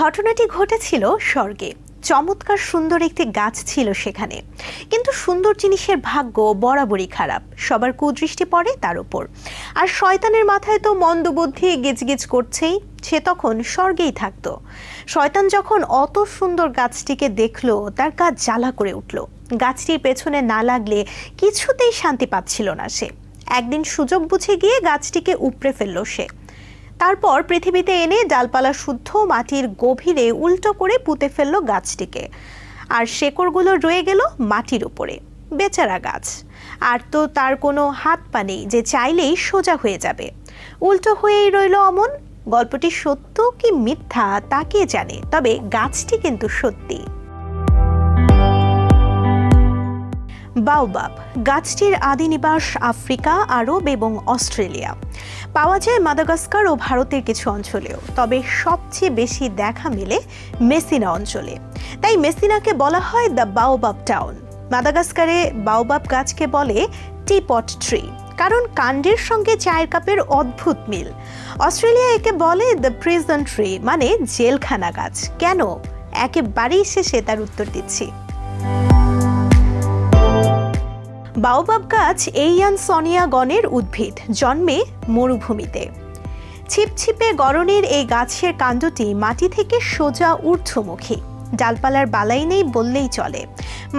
ঘটনাটি ঘটেছিল স্বর্গে। চমৎকার সুন্দর একটি গাছ ছিল সেখানে। কিন্তু সুন্দর জিনিসের ভাগ্য বরাবরই খারাপ। সবার কুদৃষ্টি পড়ে তার উপর। আর শয়তানের মাথায় তো মন্দবুদ্ধি গিজগিজ করছেই, সে তখন স্বর্গেই থাকতো। শয়তান যখন অত সুন্দর গাছটিকে দেখল, তার কাজ জ্বালা করে উঠল। গাছটির পেছনে না লাগলে কিছুতেই শান্তি পাচ্ছিল না সে। একদিন সুযোগ বুঝে গিয়ে গাছটিকে উপড়ে ফেলল সে। তারপর পৃথিবীতে এনে ডালপালা শুদ্ধ মাটির গভীরে উল্টো করে পুঁতে ফেলল গাছটিকে। আর শেকড়গুলো রয়ে গেল মাটির উপরে। বেচারা গাছ। আর তো তার কোনো হাত পা নেই যে চাইলেই সোজা হয়ে যাবে। উল্টো হয়েই রইল অমন। গল্পটি সত্য কি মিথ্যা তা কে জানে? তবে গাছটি কিন্তু সত্যি। বাওবাব গাছটির আদি নিবাস আফ্রিকা, আরব এবং অস্ট্রেলিয়া। পাওয়া যায় মাদাগাস্কার ও ভারতের কিছু অঞ্চলেও, তবে সবচেয়ে বেশি দেখা মেলে মেসিনা অঞ্চলে। তাই মেসিনাকে বলা হয় দ্য বাওবাব টাউন। মাদাগাস্কারে বাওবাব গাছকে বলে টিপট ট্রি, কারণ কাণ্ডের সঙ্গে চায়ের কাপের অদ্ভুত মিল। অস্ট্রেলিয়া একে বলে দ্য প্রিজন ট্রি মানে জেলখানা গাছ। কেন? একেবারেই শেষে তার উত্তর দিচ্ছি। বাওবাব গাছ এইয়ান সনিয়া গণের উদ্ভিদ, জন্মে মরুভূমিতে। ছিপছিপে গরনের এই গাছের কাণ্ডটি মাটি থেকে সোজা ঊর্ধ্বমুখী। ডালপালার বালাই নেই বললেই চলে।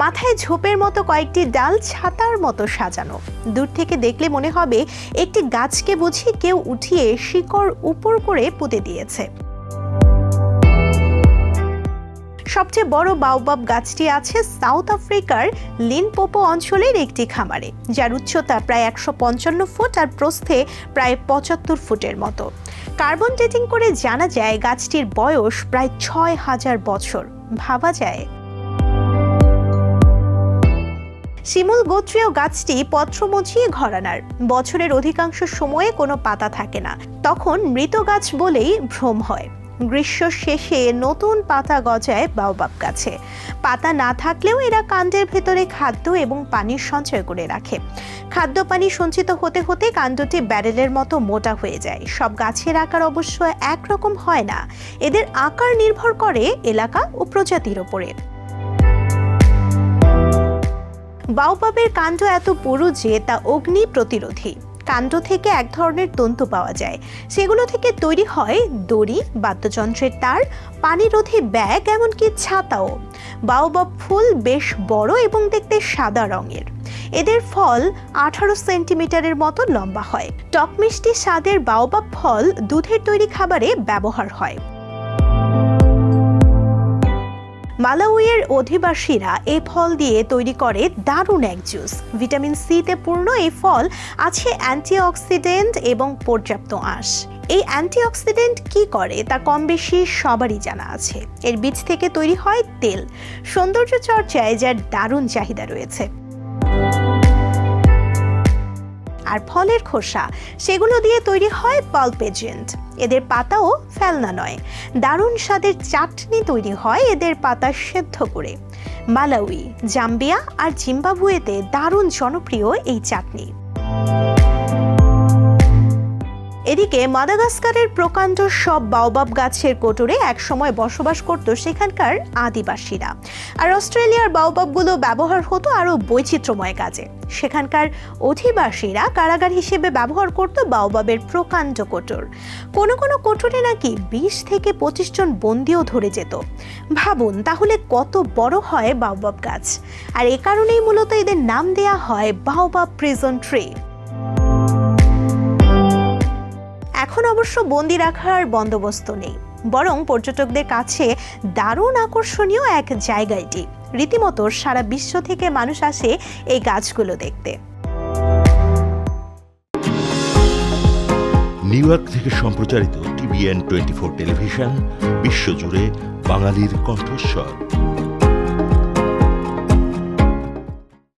মাথায় ঝোপের মতো কয়েকটি ডাল ছাতার মতো সাজানো। দূর থেকে দেখলে মনে হবে, একটি গাছকে বুঝি কেউ উঠিয়ে শিকড় উপর করে পুঁতে দিয়েছে। সবচেয়ে বড় বাওবাব গাছটি আছে সাউথ আফ্রিকার লিনপোপো অঞ্চলের একটি খামারে, যার উচ্চতা প্রায় একশো পঞ্চান্ন ফুট আর প্রস্থে প্রায় পঁচাত্তর ফুটের মতো। কার্বন ডেটিং করে জানা যায় গাছটির বয়স প্রায় ছয় হাজার বছর। ভাবা যায়। শিমুল গোত্রীয় গাছটি পত্রমোচিয়ে ঘরানার। বছরের অধিকাংশ সময়ে কোনো পাতা থাকে না। তখন মৃত গাছ বলেই ভ্রম হয়। গ্রীষ্ম শেষে নতুন পাতা গজায় বাওবাব গাছে। পাতা না থাকলেও এরা কাণ্ডের ভেতরে খাদ্য এবং পানির সঞ্চয় করে রাখে। খাদ্য পানি সঞ্চিত হতে হতে কাণ্ডটি ব্যারেলের মতো মোটা হয়ে যায়। সব গাছের আকার অবশ্য একরকম হয় না। এদের আকার নির্ভর করে এলাকা ও প্রজাতির ওপরে। বাউবাবের কাণ্ড এত পুরু যে তা অগ্নি প্রতিরোধী। কাণ্ড থেকে এক ধরনের তন্তু পাওয়া যায়। সেগুলো থেকে তৈরি হয় দড়ি, বাদ্যযন্ত্রের তার, পানিরোধী ব্যাগ, এমনকি ছাতাও। বাওবাব ফুল বেশ বড় এবং দেখতে সাদা রঙের। এদের ফল আঠারো সেন্টিমিটারের মতো লম্বা হয়। টক মিষ্টি স্বাদের বাওবাব ফল দুধের তৈরি খাবারে ব্যবহার হয়। মালাউইয়ের অধিবাসীরা এ ফল দিয়ে তৈরি করে দারুণ এক জুস। ভিটামিন সিতে পূর্ণ এই ফল আছে অ্যান্টিঅক্সিডেন্ট এবং পর্যাপ্ত আঁশ। এই অ্যান্টিঅক্সিডেন্ট কি করে তা কম বেশি সবারই জানা আছে। এর বীজ থেকে তৈরি হয় তেল। সৌন্দর্য চর্চায় যার দারুণ চাহিদা রয়েছে। আর ফলের খোসা। সেগুলো দিয়ে তৈরি হয় পালপেজেন্ট এদের পাতাও ফেলনা নয়। দারুণ স্বাদের চাটনি তৈরি হয় এদের পাতা সেদ্ধ করে। মালাউই, জাম্বিয়া আর জিম্বাবুয়েতে দারুণ জনপ্রিয় এই চাটনি। এদিকে মাদাগাস্কারের প্রকাণ্ড সব বাওবাব গাছের কোটরে একসময় বসবাস করত সেখানকার আদিবাসীরা। আর অস্ট্রেলিয়ার বাওবাবগুলো ব্যবহার হতো আরও বৈচিত্র্যময় কাজে। সেখানকার অধিবাসীরা কারাগার হিসেবে ব্যবহার করত বাওবাবের প্রকাণ্ড কোটর। কোনো কোনো কোটরে নাকি বিশ থেকে পঁচিশ জন বন্দিও ধরে যেত। ভাবুন, তাহলে কত বড় হয় বাওবাব গাছ? আর এ কারণেই মূলত এদের নাম দেয়া হয় বাওবাব প্রিজন ট্রি। অবশ্য বন্দি রাখার বন্দোবস্ত নেই, বরং পর্যটকদের কাছে দারুণ আকর্ষণীয় এক জায়গা এটি রীতিমতো সারা বিশ্ব থেকে মানুষ আসে এই গাছগুলো দেখতে। নিউ ইয়র্ক থেকে সম্প্রচারিত টিভিএন টোয়েন্টি ফোর টেলিভিশন, বিশ্বজুড়ে বাঙালির কণ্ঠস্বর।